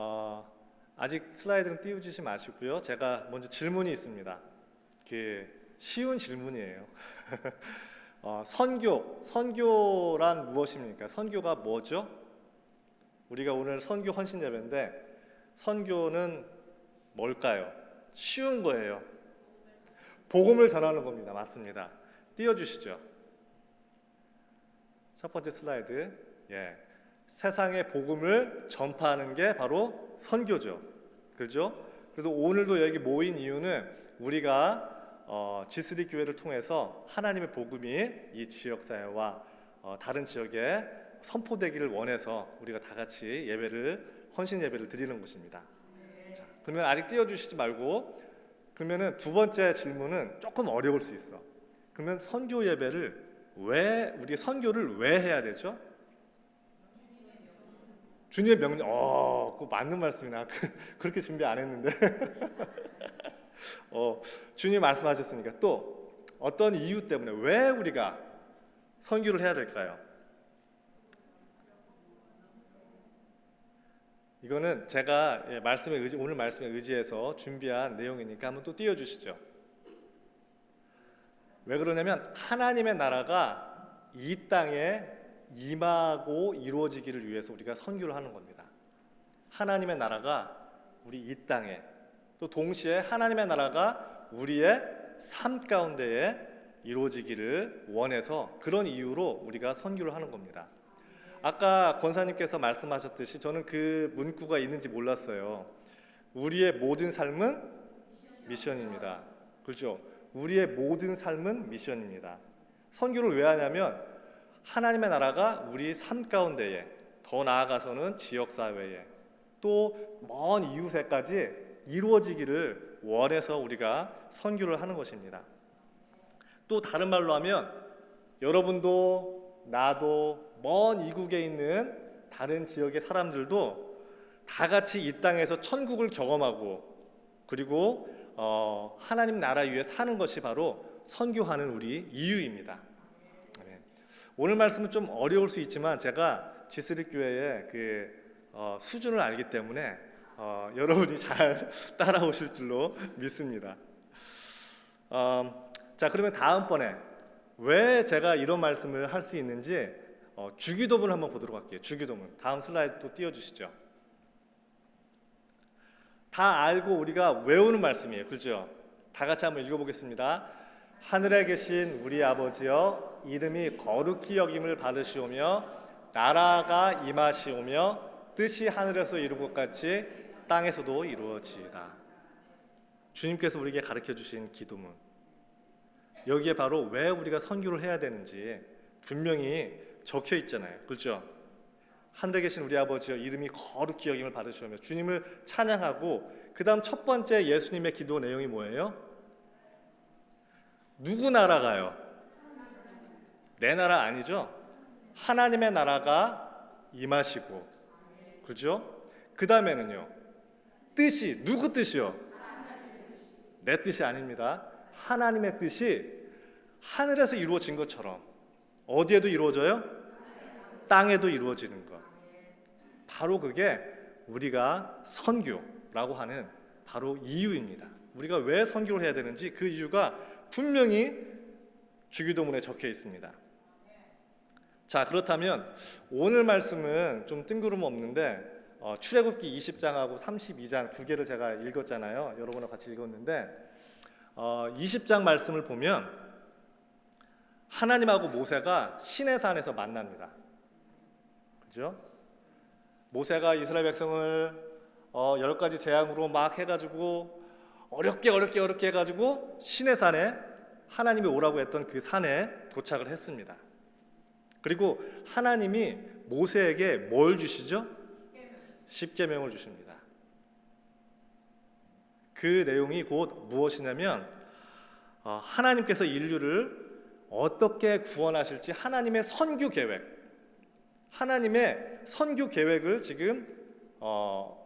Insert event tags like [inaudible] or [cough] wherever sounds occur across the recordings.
어, 아직 슬라이드는 띄워주지 마시고요. 제가 먼저 질문이 있습니다. 그 쉬운 질문이에요. [laughs] 어, 선교, 선교란 무엇입니까? 선교가 뭐죠? 우리가 오늘 선교 헌신 예배인데 선교는 뭘까요? 쉬운 거예요. 복음을 전하는 겁니다. 맞습니다. 띄워주시죠. 첫 번째 슬라이드. 예. 세상에 복음을 전파하는 게 바로 선교죠. 그죠? 그래서 오늘도 여기 모인 이유는 우리가 어, G3 교회를 통해서 하나님의 복음이 이 지역 사회와 어, 다른 지역에 선포되기를 원해서 우리가 다 같이 예배를 헌신 예배를 드리는 것입니다. 자, 그러면 아직 띄워주시지 말고 그러면은 두 번째 질문은 조금 어려울 수 있어. 그러면 선교 예배를 왜 우리 선교를 왜 해야 되죠? 주님의 명령. 어, 그 맞는 말씀이나 그렇게 준비 안 했는데. [laughs] 어, 주님 말씀하셨으니까 또 어떤 이유 때문에 왜 우리가 선교를 해야 될까요? 이거는 제가 예, 말씀에 의지 오늘 말씀에 의지해서 준비한 내용이니까 한번 또 띄워 주시죠. 왜 그러냐면 하나님의 나라가 이 땅에 임하고 이루어지기를 위해서 우리가 선교를 하는 겁니다. 하나님의 나라가 우리 이 땅에 또 동시에 하나님의 나라가 우리의 삶 가운데에 이루어지기를 원해서 그런 이유로 우리가 선교를 하는 겁니다. 아까 권사님께서 말씀하셨듯이 저는 그 문구가 있는지 몰랐어요. 우리의 모든 삶은 미션입니다. 그렇죠? 우리의 모든 삶은 미션입니다. 선교를 왜 하냐면 하나님의 나라가 우리 삶 가운데에 더 나아가서는 지역 사회에 또 먼 이웃에까지 이루어지기를 원해서 우리가 선교를 하는 것입니다. 또 다른 말로 하면 여러분도 나도 먼 이국에 있는 다른 지역의 사람들도 다 같이 이 땅에서 천국을 경험하고 그리고 어, 하나님 나라 위에 사는 것이 바로 선교하는 우리 이유입니다. 네. 오늘 말씀은 좀 어려울 수 있지만 제가 지스리 교회의 그 어, 수준을 알기 때문에 어, 여러분이 잘 [laughs] 따라오실 줄로 믿습니다. 어, 자 그러면 다음번에 왜 제가 이런 말씀을 할 수 있는지 어, 주기도문 한번 보도록 할게요. 주기도문 다음 슬라이드 또 띄워주시죠. 다 알고 우리가 외우는 말씀이에요. 그렇죠? 다 같이 한번 읽어보겠습니다. 하늘에 계신 우리 아버지여 이름이 거룩히 여김을 받으시오며 나라가 임하시오며 뜻이 하늘에서 이룬 것 같이 땅에서도 이루어지이다. 주님께서 우리에게 가르쳐 주신 기도문. 여기에 바로 왜 우리가 선교를 해야 되는지 분명히 적혀 있잖아요. 그렇죠? 하늘에 계신 우리 아버지여 이름이 거룩히 여김을 받으시오며 주님을 찬양하고 그다음 첫 번째 예수님의 기도 내용이 뭐예요? 누구 나라가요? 내 나라 아니죠? 하나님의 나라가 임하시고 그죠? 그 다음에는요 뜻이 누구 뜻이요? 내 뜻이 아닙니다 하나님의 뜻이 하늘에서 이루어진 것처럼 어디에도 이루어져요? 땅에도 이루어지는 것 바로 그게 우리가 선교라고 하는 바로 이유입니다 우리가 왜 선교를 해야 되는지 그 이유가 분명히 주기도문에 적혀 있습니다. 자 그렇다면 오늘 말씀은 좀 뜬구름 없는데 어, 출애굽기 20장하고 32장 두 개를 제가 읽었잖아요. 여러분과 같이 읽었는데 어, 20장 말씀을 보면 하나님하고 모세가 시내산에서 만납니다. 그죠? 모세가 이스라엘 백성을 어, 열 가지 재앙으로 막 해가지고 어렵게 어렵게 어렵게 해가지고 시내산에 하나님이 오라고 했던 그 산에 도착을 했습니다. 그리고 하나님이 모세에게 뭘 주시죠? 십계명을 주십니다. 그 내용이 곧 무엇이냐면 어, 하나님께서 인류를 어떻게 구원하실지 하나님의 선교 계획, 하나님의 선교 계획을 지금 어,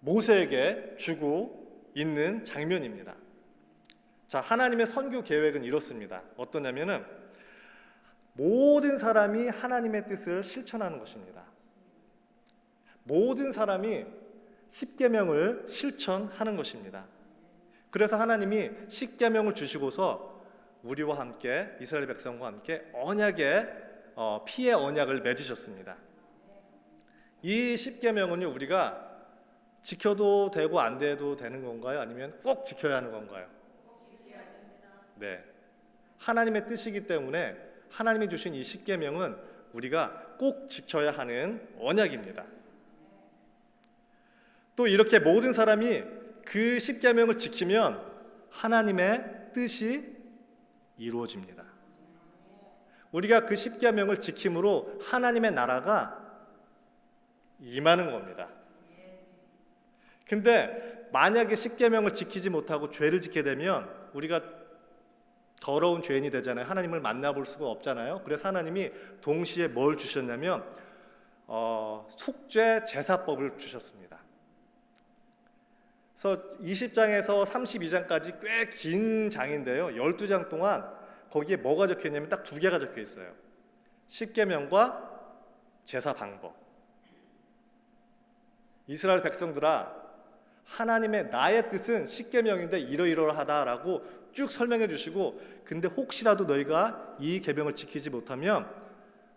모세에게 주고 있는 장면입니다. 자, 하나님의 선교 계획은 이렇습니다. 어떠냐면은 모든 사람이 하나님의 뜻을 실천하는 것입니다. 모든 사람이 십계명을 실천하는 것입니다. 그래서 하나님이 십계명을 주시고서 우리와 함께 이스라엘 백성과 함께 언약의 어, 피의 언약을 맺으셨습니다. 이 십계명은요 우리가 지켜도 되고 안 돼도 되는 건가요? 아니면 꼭 지켜야 하는 건가요? 네. 하나님의 뜻이기 때문에 하나님이 주신 이 십계명은 우리가 꼭 지켜야 하는 언약입니다. 또 이렇게 모든 사람이 그 십계명을 지키면 하나님의 뜻이 이루어집니다. 우리가 그 십계명을 지킴으로 하나님의 나라가 임하는 겁니다. 근데 만약에 십계명을 지키지 못하고 죄를 짓게 되면 우리가 더러운 죄인이 되잖아요. 하나님을 만나볼 수가 없잖아요. 그래서 하나님이 동시에 뭘 주셨냐면 어, 속죄 제사법을 주셨습니다. 그래서 20장에서 32장까지 꽤 긴 장인데요. 12장 동안 거기에 뭐가 적혀 있냐면 딱 두 개가 적혀 있어요. 십계명과 제사 방법. 이스라엘 백성들아 하나님의 나의 뜻은 십계명인데 이러이러하다라고 쭉 설명해 주시고 근데 혹시라도 너희가 이 계명을 지키지 못하면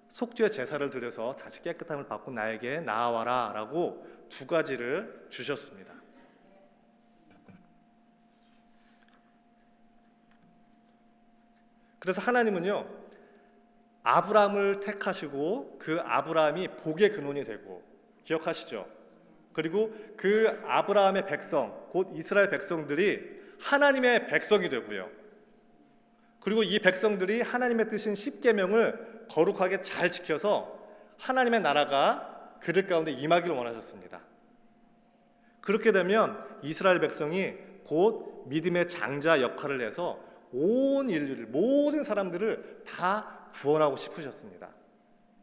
속죄 제사를 드려서 다시 깨끗함을 받고 나에게 나아와라라고 두 가지를 주셨습니다. 그래서 하나님은요 아브라함을 택하시고 그 아브라함이 복의 근원이 되고 기억하시죠? 그리고 그 아브라함의 백성, 곧 이스라엘 백성들이 하나님의 백성이 되고요. 그리고 이 백성들이 하나님의 뜻인 십계명을 거룩하게 잘 지켜서 하나님의 나라가 그들 가운데 임하기를 원하셨습니다. 그렇게 되면 이스라엘 백성이 곧 믿음의 장자 역할을 해서 온 인류를 모든 사람들을 다 구원하고 싶으셨습니다.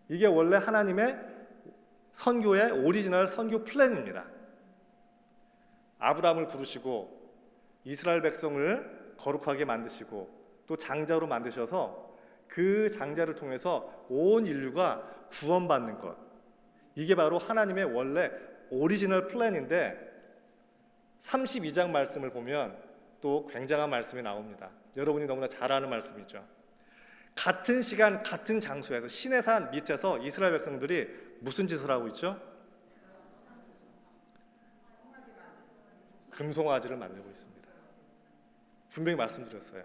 이게 원래 하나님의 선교의 오리지널 선교 플랜입니다. 아브라함을 부르시고 이스라엘 백성을 거룩하게 만드시고 또 장자로 만드셔서 그 장자를 통해서 온 인류가 구원받는 것. 이게 바로 하나님의 원래 오리지널 플랜인데 32장 말씀을 보면 또 굉장한 말씀이 나옵니다. 여러분이 너무나 잘 아는 말씀이죠. 같은 시간 같은 장소에서 신의 산 밑에서 이스라엘 백성들이 무슨 짓을 하고 있죠? 금송아지를 만들고 있습니다. 분명히 말씀드렸어요.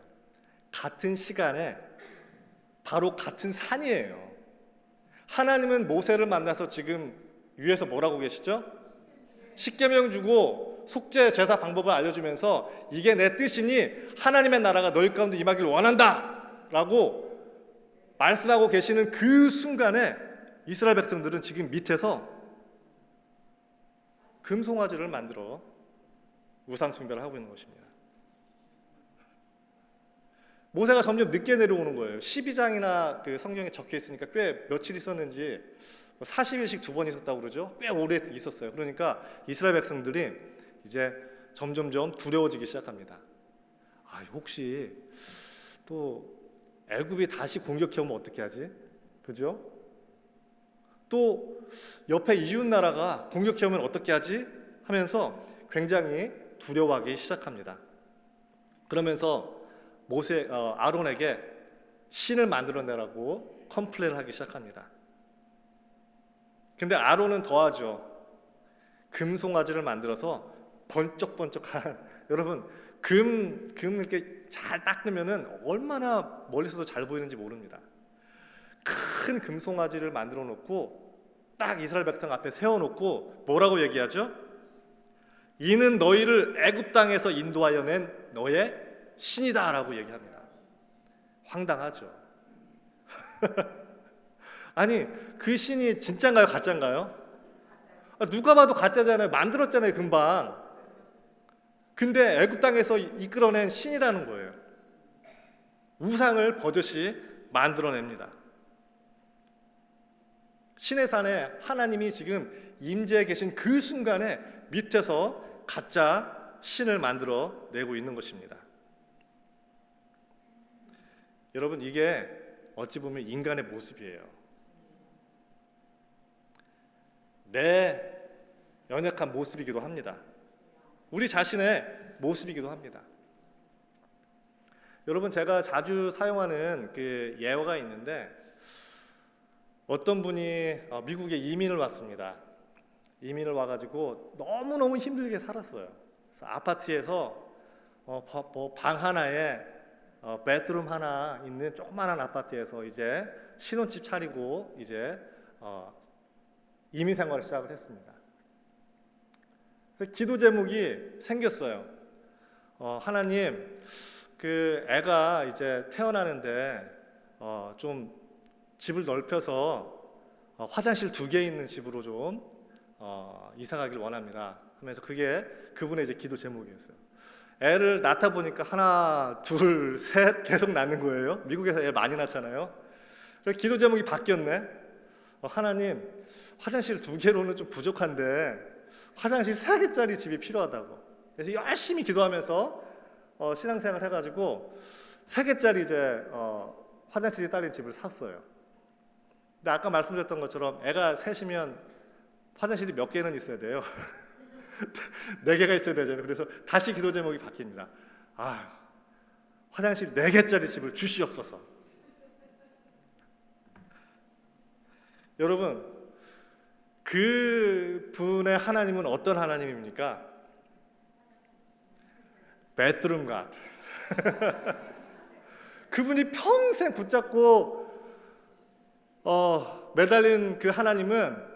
같은 시간에 바로 같은 산이에요. 하나님은 모세를 만나서 지금 위에서 뭐라고 계시죠? 십계명 주고 속죄 제사 방법을 알려주면서 이게 내 뜻이니 하나님의 나라가 너희 가운데 임하기를 원한다라고 말씀하고 계시는 그 순간에 이스라엘 백성들은 지금 밑에서 금송아지를 만들어 우상 숭배를 하고 있는 것입니다. 모세가 점점 늦게 내려오는 거예요. 12장이나 그 성경에 적혀 있으니까 꽤 며칠 있었는지 40일씩 두 번 있었다고 그러죠. 꽤 오래 있었어요. 그러니까 이스라엘 백성들이 이제 점점점 두려워지기 시작합니다. 아, 혹시 또 애굽이 다시 공격해 오면 어떻게 하지? 그죠? 또 옆에 이웃 나라가 공격해 오면 어떻게 하지? 하면서 굉장히 두려워하기 시작합니다. 그러면서 모세 어, 아론에게 신을 만들어내라고 컴플레인을 하기 시작합니다. 근데 아론은 더하죠. 금송아지를 만들어서 번쩍번쩍한 [laughs] 여러분 금, 금 이렇게 잘 닦으면은 얼마나 멀리서도 잘 보이는지 모릅니다. 큰 금송아지를 만들어 놓고 딱 이스라엘 백성 앞에 세워 놓고 뭐라고 얘기하죠? 이는 너희를 애굽 땅에서 인도하여 낸 너의 신이다라고 얘기합니다. 황당하죠. [laughs] 아니 그 신이 진짠가요, 가짜인가요? 아, 누가 봐도 가짜잖아요. 만들었잖아요, 금방. 근데 애굽 땅에서 이끌어낸 신이라는 거예요. 우상을 버젓이 만들어냅니다. 신의 산에 하나님이 지금 임재해 계신 그 순간에 밑에서 가짜 신을 만들어 내고 있는 것입니다. 여러분 이게 어찌 보면 인간의 모습이에요. 내 연약한 모습이기도 합니다. 우리 자신의 모습이기도 합니다. 여러분 제가 자주 사용하는 그 예화가 있는데 어떤 분이 어, 미국에 이민을 왔습니다. 이민을 와가지고 너무 너무 힘들게 살았어요. 아파트에서 어, 바- 뭐방 하나에 어, 베드룸 하나 있는 조그마한 아파트에서 이제 신혼집 차리고 이제 어, 이민 생활을 시작을 했습니다. 그래서 기도 제목이 생겼어요. 어, 하나님, 그 애가 이제 태어나는데 어, 좀 집을 넓혀서 어, 화장실 두 개 있는 집으로 좀 어, 이사 가길 원합니다. 하면서 그게 그분의 이제 기도 제목이었어요. 애를 낳다 보니까 하나, 둘, 셋 계속 낳는 거예요. 미국에서 애 많이 낳잖아요. 그래서 기도 제목이 바뀌었네. 어, 하나님, 화장실 두 개로는 좀 부족한데 화장실 세 개짜리 집이 필요하다고. 그래서 열심히 기도하면서 어, 신앙생활 해가지고 세 개짜리 이제 어, 화장실이 딸린 집을 샀어요. 근데 아까 말씀드렸던 것처럼 애가 셋이면 화장실이 몇 개는 있어야 돼요. [laughs] [laughs] 네 개가 있어야 되잖아요. 그래서 다시 기도 제목이 바뀝니다. 아, 화장실 네 개짜리 집을 주시옵소서. 여러분, 그 분의 하나님은 어떤 하나님입니까? 베드룸 갓. [laughs] 그분이 평생 붙잡고 어, 매달린 그 하나님은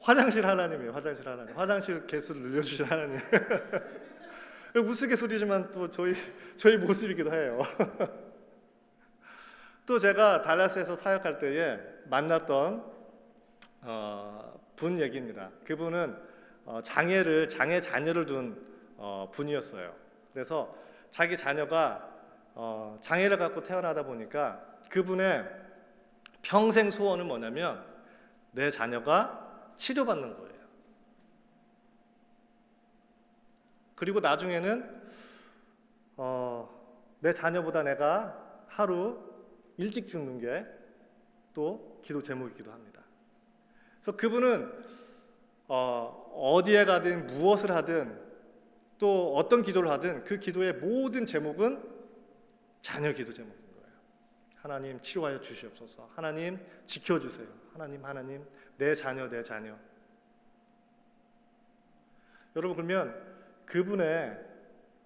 화장실 하나님이에요. 화장실 하나님. 화장실 개수를 늘려주신 하나님. [laughs] 우스갯소리지만 또 저희 저희 모습이기도 해요. [laughs] 또 제가 달라스에서 사역할 때에 만났던 어, 분 얘기입니다. 그분은 어, 장애를 장애 자녀를 둔 어, 분이었어요. 그래서 자기 자녀가 어, 장애를 갖고 태어나다 보니까 그분의 평생 소원은 뭐냐면 내 자녀가 치료받는 거예요. 그리고 나중에는 어, 내 자녀보다 내가 하루 일찍 죽는 게 또 기도 제목이기도 합니다. 그래서 그분은 어, 어디에 가든 무엇을 하든 또 어떤 기도를 하든 그 기도의 모든 제목은 자녀 기도 제목인 거예요. 하나님 치료하여 주시옵소서. 하나님 지켜주세요. 하나님 하나님 내 자녀 내 자녀. 여러분 그러면 그분의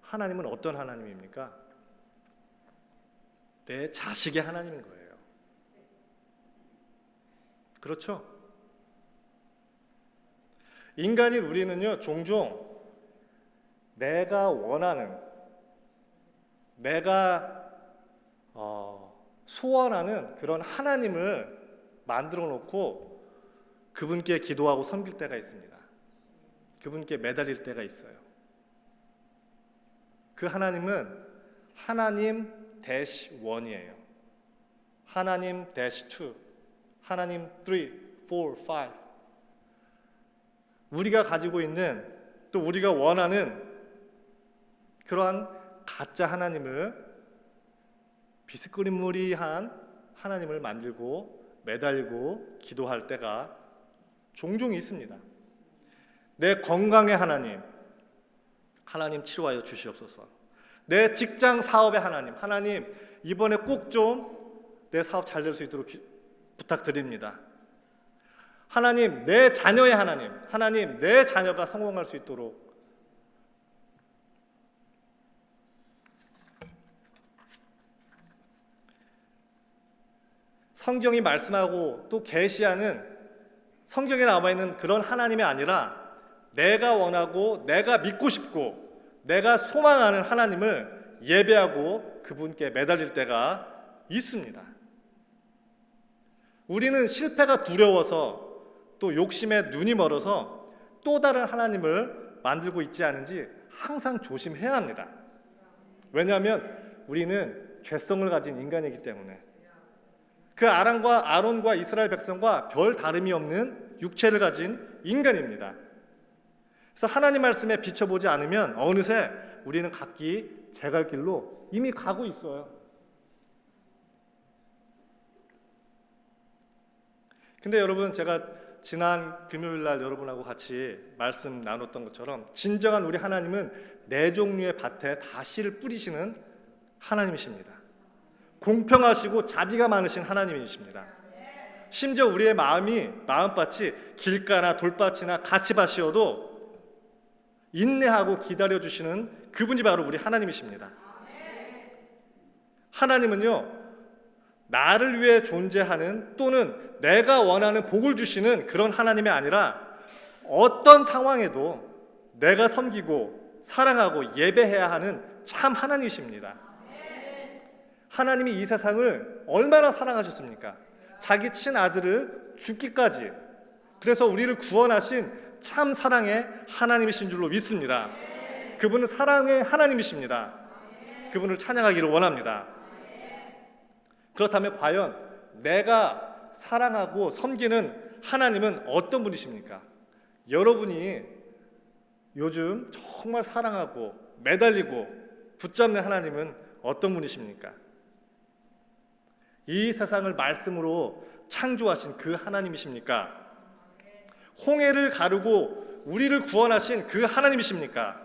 하나님은 어떤 하나님입니까? 내 자식의 하나님인 거예요. 그렇죠? 인간인 우리는요, 종종 내가 원하는, 내가 어, 소원하는 그런 하나님을 만들어 놓고 그분께 기도하고 섬길 때가 있습니다. 그분께 매달릴 때가 있어요. 그 하나님은 하나님 대시 원이에요. 하나님 대시 투, 하나님 3, 4, 5. 우리가 가지고 있는 또 우리가 원하는 그러한 가짜 하나님을 비스크림무리한 하나님을 만들고 매달고 기도할 때가 종종 있습니다. 내 건강의 하나님, 하나님 치료하여 주시옵소서. 내 직장 사업의 하나님, 하나님 이번에 꼭 좀 내 사업 잘 될 수 있도록 기- 부탁드립니다. 하나님 내 자녀의 하나님, 하나님 내 자녀가 성공할 수 있도록 성경이 말씀하고 또 계시하는 성경에 남아 있는 그런 하나님이 아니라 내가 원하고 내가 믿고 싶고 내가 소망하는 하나님을 예배하고 그분께 매달릴 때가 있습니다. 우리는 실패가 두려워서 또 욕심에 눈이 멀어서 또 다른 하나님을 만들고 있지 않은지 항상 조심해야 합니다. 왜냐하면 우리는 죄성을 가진 인간이기 때문에 그 아랑과 아론과 이스라엘 백성과 별 다름이 없는 육체를 가진 인간입니다. 그래서 하나님 말씀에 비춰보지 않으면 어느새 우리는 각기 제갈 길로 이미 가고 있어요. 근데 여러분 제가 지난 금요일 날 여러분하고 같이 말씀 나눴던 것처럼 진정한 우리 하나님은 네 종류의 밭에 다 씨를 뿌리시는 하나님이십니다. 공평하시고 자비가 많으신 하나님이십니다. 심지어 우리의 마음이 마음밭이 길가나 돌밭이나 가치밭이어도 인내하고 기다려 주시는 그분이 바로 우리 하나님이십니다. 하나님은요. 나를 위해 존재하는 또는 내가 원하는 복을 주시는 그런 하나님이 아니라 어떤 상황에도 내가 섬기고 사랑하고 예배해야 하는 참 하나님이십니다. 하나님이 이 세상을 얼마나 사랑하셨습니까? 자기 친아들을 죽기까지 그래서 우리를 구원하신 참 사랑의 하나님이신 줄로 믿습니다. 그분은 사랑의 하나님이십니다. 그분을 찬양하기를 원합니다. 그렇다면 과연 내가 사랑하고 섬기는 하나님은 어떤 분이십니까? 여러분이 요즘 정말 사랑하고 매달리고 붙잡는 하나님은 어떤 분이십니까? 이 세상을 말씀으로 창조하신 그 하나님이십니까? 홍해를 가르고 우리를 구원하신 그 하나님이십니까?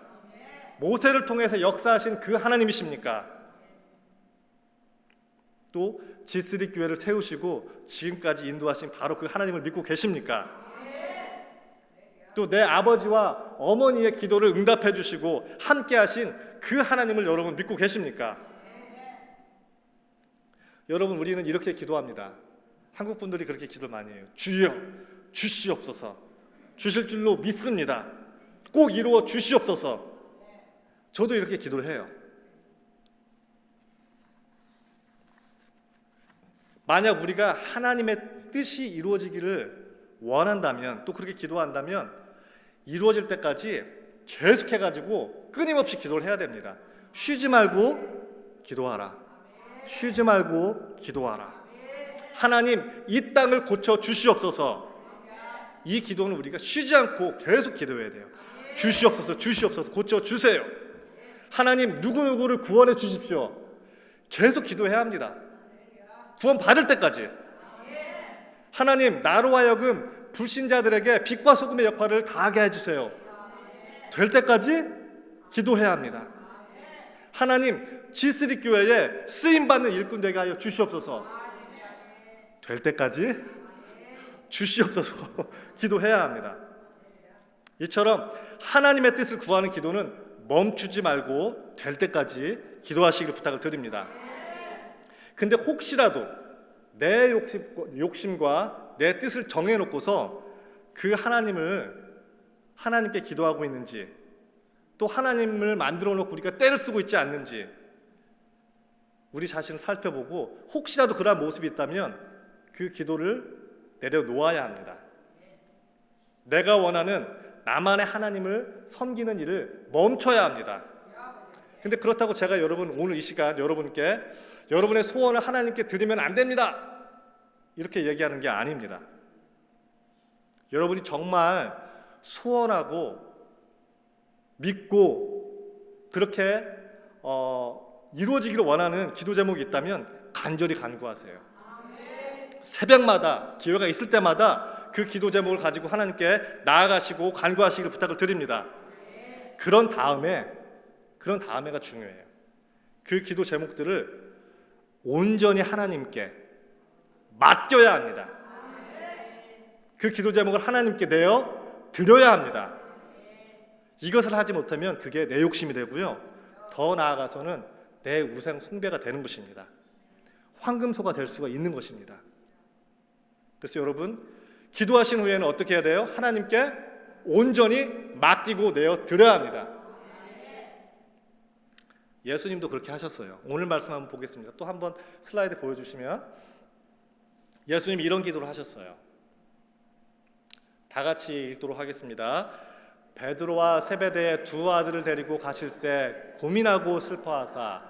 모세를 통해서 역사하신 그 하나님이십니까? 또 지스리 교회를 세우시고 지금까지 인도하신 바로 그 하나님을 믿고 계십니까? 또 내 아버지와 어머니의 기도를 응답해 주시고 함께 하신 그 하나님을 여러분 믿고 계십니까? 여러분 우리는 이렇게 기도합니다. 한국 분들이 그렇게 기도 많이 해요. 주여 주시옵소서. 주실 줄로 믿습니다. 꼭 이루어 주시옵소서. 저도 이렇게 기도를 해요. 만약 우리가 하나님의 뜻이 이루어지기를 원한다면 또 그렇게 기도한다면 이루어질 때까지 계속해 가지고 끊임없이 기도를 해야 됩니다. 쉬지 말고 기도하라. 쉬지 말고 기도하라. 하나님 이 땅을 고쳐 주시옵소서. 이 기도는 우리가 쉬지 않고 계속 기도해야 돼요. 주시옵소서, 주시옵소서, 고쳐 주세요. 하나님 누구 누구를 구원해 주십시오. 계속 기도해야 합니다. 구원 받을 때까지. 하나님 나로 하여금 불신자들에게 빛과 소금의 역할을 다하게 해주세요. 될 때까지 기도해야 합니다. 하나님 지스리 교회에 쓰임 받는 일꾼 되게 하여 주시옵소서. 될 때까지 주시옵소서 [laughs] 기도해야 합니다. 이처럼 하나님의 뜻을 구하는 기도는 멈추지 말고 될 때까지 기도하시길 부탁을 드립니다. 근데 혹시라도 내 욕심, 욕심과 내 뜻을 정해놓고서 그 하나님을 하나님께 기도하고 있는지 또 하나님을 만들어 놓고 우리가 때를 쓰고 있지 않는지 우리 자신을 살펴보고 혹시라도 그러한 모습이 있다면 그 기도를 내려놓아야 합니다. 내가 원하는 나만의 하나님을 섬기는 일을 멈춰야 합니다. 근데 그렇다고 제가 여러분 오늘 이 시간 여러분께 여러분의 소원을 하나님께 드리면 안 됩니다. 이렇게 얘기하는 게 아닙니다. 여러분이 정말 소원하고 믿고 그렇게 어, 이루어지기를 원하는 기도 제목이 있다면 간절히 간구하세요. 새벽마다 기회가 있을 때마다 그 기도 제목을 가지고 하나님께 나아가시고 간구하시기를 부탁을 드립니다. 그런 다음에 그런 다음에가 중요해요. 그 기도 제목들을 온전히 하나님께 맡겨야 합니다. 그 기도 제목을 하나님께 내어 드려야 합니다. 이것을 하지 못하면 그게 내 욕심이 되고요. 더 나아가서는 내 우상 숭배가 되는 것입니다. 황금소가 될 수가 있는 것입니다. 그래서 여러분 기도하신 후에는 어떻게 해야 돼요? 하나님께 온전히 맡기고 내어 드려야 합니다. 예수님도 그렇게 하셨어요. 오늘 말씀 한번 보겠습니다. 또 한번 슬라이드 보여주시면 예수님 이런 기도를 하셨어요. 다 같이 읽도록 하겠습니다. 베드로와 세베대의 두 아들을 데리고 가실새 고민하고 슬퍼하사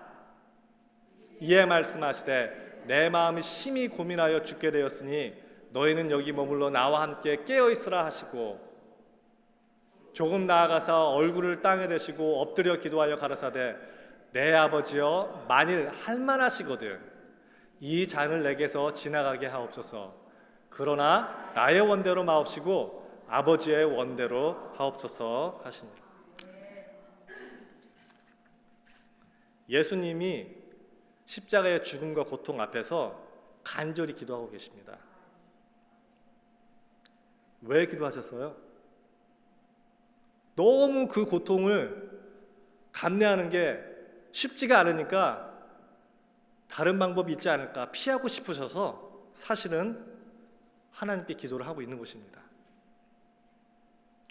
이에 말씀하시되 내 마음이 심히 고민하여 죽게 되었으니 너희는 여기 머물러 나와 함께 깨어 있으라 하시고 조금 나아가서 얼굴을 땅에 대시고 엎드려 기도하여 가라사대 내 아버지여 만일 할만하시거든 이 잔을 내게서 지나가게 하옵소서. 그러나 나의 원대로 마옵시고 아버지의 원대로 하옵소서 하시니 예수님이 십자가의 죽음과 고통 앞에서 간절히 기도하고 계십니다. 왜 기도하셨어요? 너무 그 고통을 감내하는 게 쉽지가 않으니까 다른 방법이 있지 않을까 피하고 싶으셔서 사실은 하나님께 기도를 하고 있는 것입니다.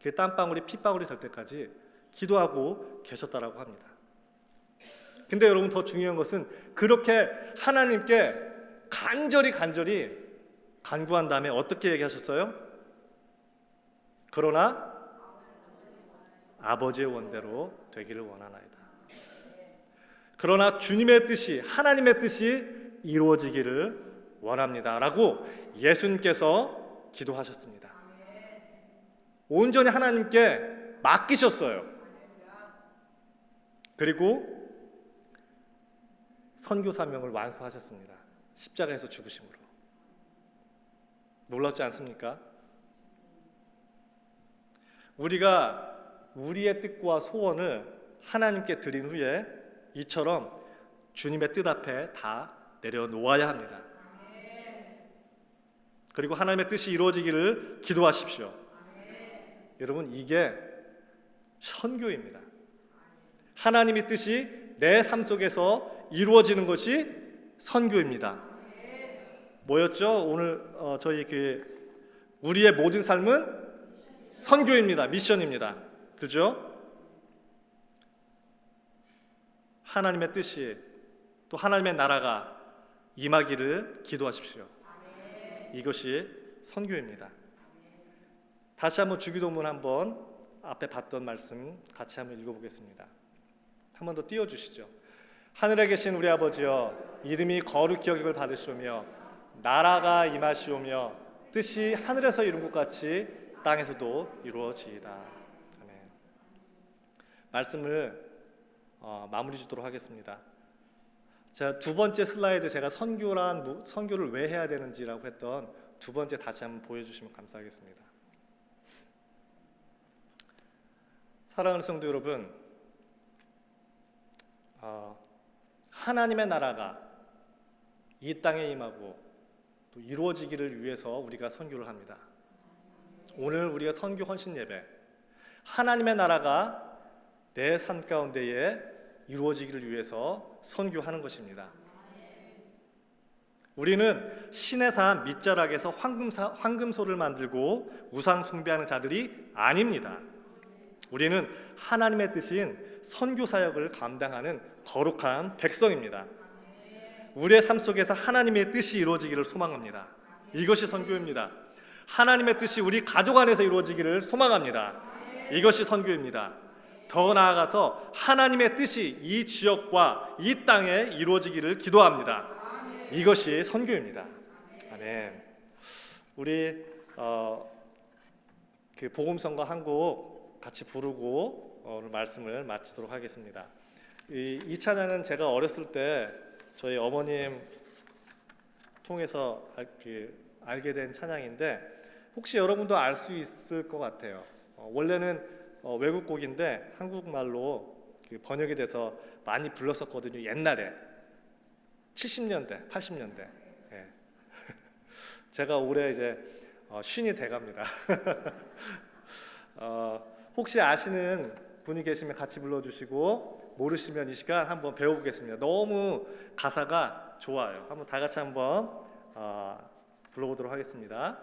그 땀방울이 핏방울이 될 때까지 기도하고 계셨다라고 합니다. 근데 여러분 더 중요한 것은 그렇게 하나님께 간절히 간절히 간구한 다음에 어떻게 얘기하셨어요? 그러나 아버지의 원대로 되기를 원하나이다. 그러나 주님의 뜻이 하나님의 뜻이 이루어지기를 원합니다라고 예수님께서 기도하셨습니다. 온전히 하나님께 맡기셨어요. 그리고 선교 사명을 완수하셨습니다. 십자가에서 죽으심으로. 놀랍지 않습니까? 우리가 우리의 뜻과 소원을 하나님께 드린 후에 이처럼 주님의 뜻 앞에 다 내려놓아야 합니다. 그리고 하나님의 뜻이 이루어지기를 기도하십시오. 여러분 이게 선교입니다. 하나님의 뜻이 내 삶 속에서 이루어지는 것이 선교입니다. 뭐였죠? 오늘 어, 저희 그 우리의 모든 삶은 선교입니다. 미션입니다. 그죠? 하나님의 뜻이 또 하나님의 나라가 임하기를 기도하십시오. 이것이 선교입니다. 다시 한번 주기도문 한번 앞에 봤던 말씀 같이 한번 읽어보겠습니다. 한번 더 띄워주시죠. 하늘에 계신 우리 아버지여 이름이 거룩히 여김을 받으시오며 나라가 임하시오며 뜻이 하늘에서 이룬 것 같이 땅에서도 이루어지이다. 아멘. 말씀을 어, 마무리 짓도록 하겠습니다. 자, 두 번째 슬라이드 제가 선교란 무- 선교를 왜 해야 되는지라고 했던 두 번째 다시 한번 보여 주시면 감사하겠습니다. 사랑하는 성도 여러분, 어, 하나님의 나라가 이 땅에 임하고 또 이루어지기를 위해서 우리가 선교를 합니다. 오늘 우리가 선교 헌신 예배, 하나님의 나라가 내삶 가운데에 이루어지기를 위해서 선교하는 것입니다. 우리는 신의 산 밑자락에서 황금사, 황금소를 만들고 우상 숭배하는 자들이 아닙니다. 우리는 하나님의 뜻인 선교 사역을 감당하는 거룩한 백성입니다. 우리의 삶 속에서 하나님의 뜻이 이루어지기를 소망합니다. 이것이 선교입니다. 하나님의 뜻이 우리 가족 안에서 이루어지기를 소망합니다. 이것이 선교입니다. 더 나아가서 하나님의 뜻이 이 지역과 이 땅에 이루어지기를 기도합니다. 이것이 선교입니다. 아멘. 우리 어, 그 복음성과 한 곡 같이 부르고 어, 오늘 말씀을 마치도록 하겠습니다. 이, 이 찬양은 제가 어렸을 때 저희 어머님 통해서 알, 그, 알게 된 찬양인데 혹시 여러분도 알 수 있을 것 같아요. 어, 원래는 어, 외국 곡인데 한국말로 그 번역이 돼서 많이 불렀었거든요. 옛날에 70년대, 80년대. 예. [laughs] 제가 올해 이제 어, 쉰이 돼갑니다. [laughs] 어, 혹시 아시는 분이 계시면 같이 불러주시고 모르시면 이 시간 한번 배워보겠습니다. 너무 가사가 좋아요. 한번 다 같이 한번 어, 불러보도록 하겠습니다.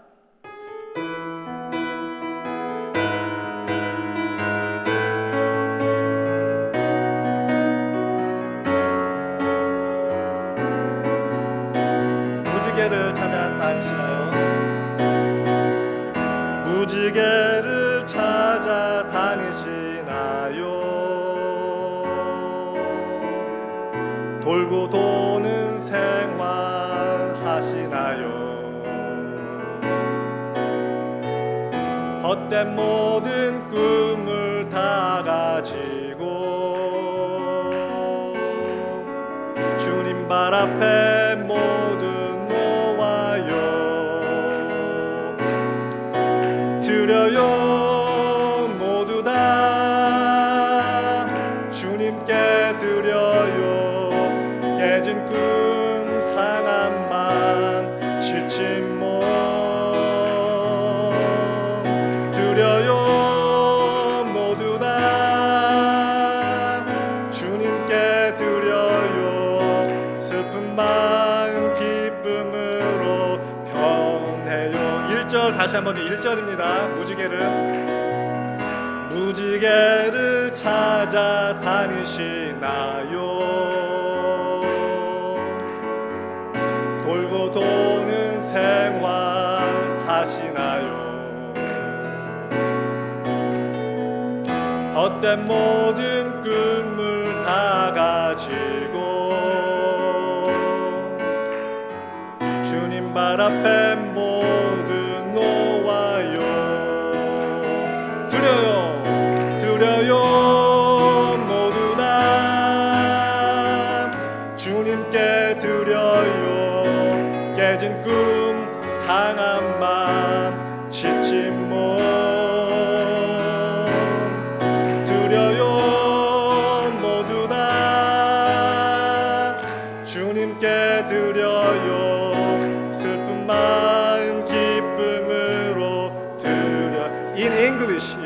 헛된 모든 꿈을 다 가지고 주님 발 앞에 찾아 다니시나요? 돌고 도는 생활 하시나요? 헛된 모든 꿈을 다 가지고 주님 발 앞에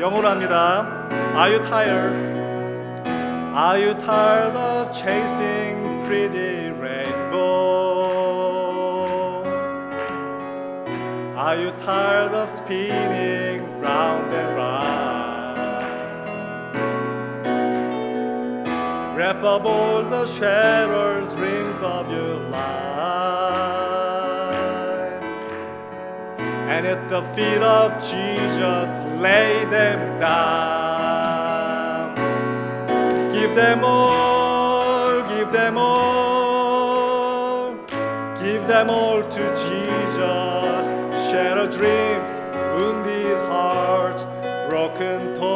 영어로 합니다 Are you tired? Are you tired of chasing pretty rainbow? Are you tired of spinning round and round? Wrap up all the shattered dreams of your life And at the feet of Jesus lay them down. Give them all, give them all. Give them all to Jesus. Shattered dreams, wounded hearts, broken toys.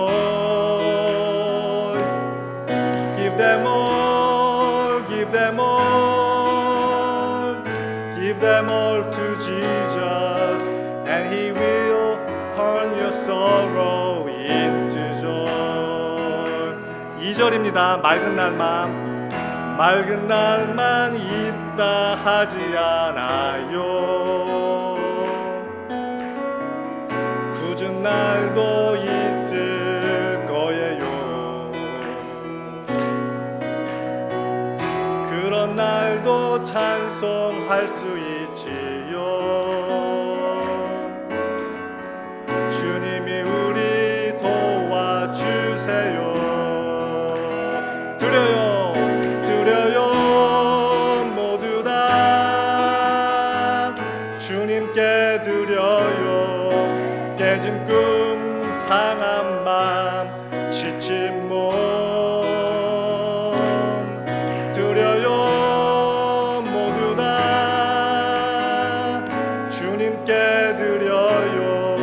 Give them all, give them all, give them all to Jesus, 2절입니다. 맑은 날만, 맑은 날만 있다 하지 않아요. 굳은 날도 있을 거예요. 그런 날도 찬송할 수 있 지친 몸 드려요 모두 다 주님께 드려요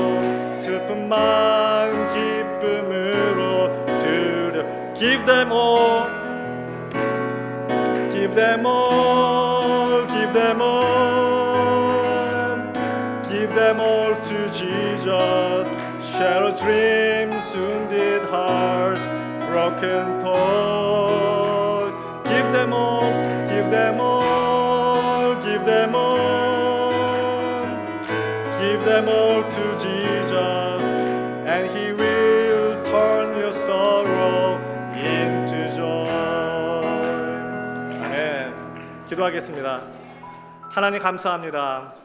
마음 기쁨으로 드려 Give them all Give them all Give them all Give them all to Jesus Shattered dreams, wounded hearts, broken toys. Give them all, give them all, give them all. Give them all to Jesus, and He will turn your sorrow into joy. 아멘. 기도하겠습니다. 하나님 감사합니다.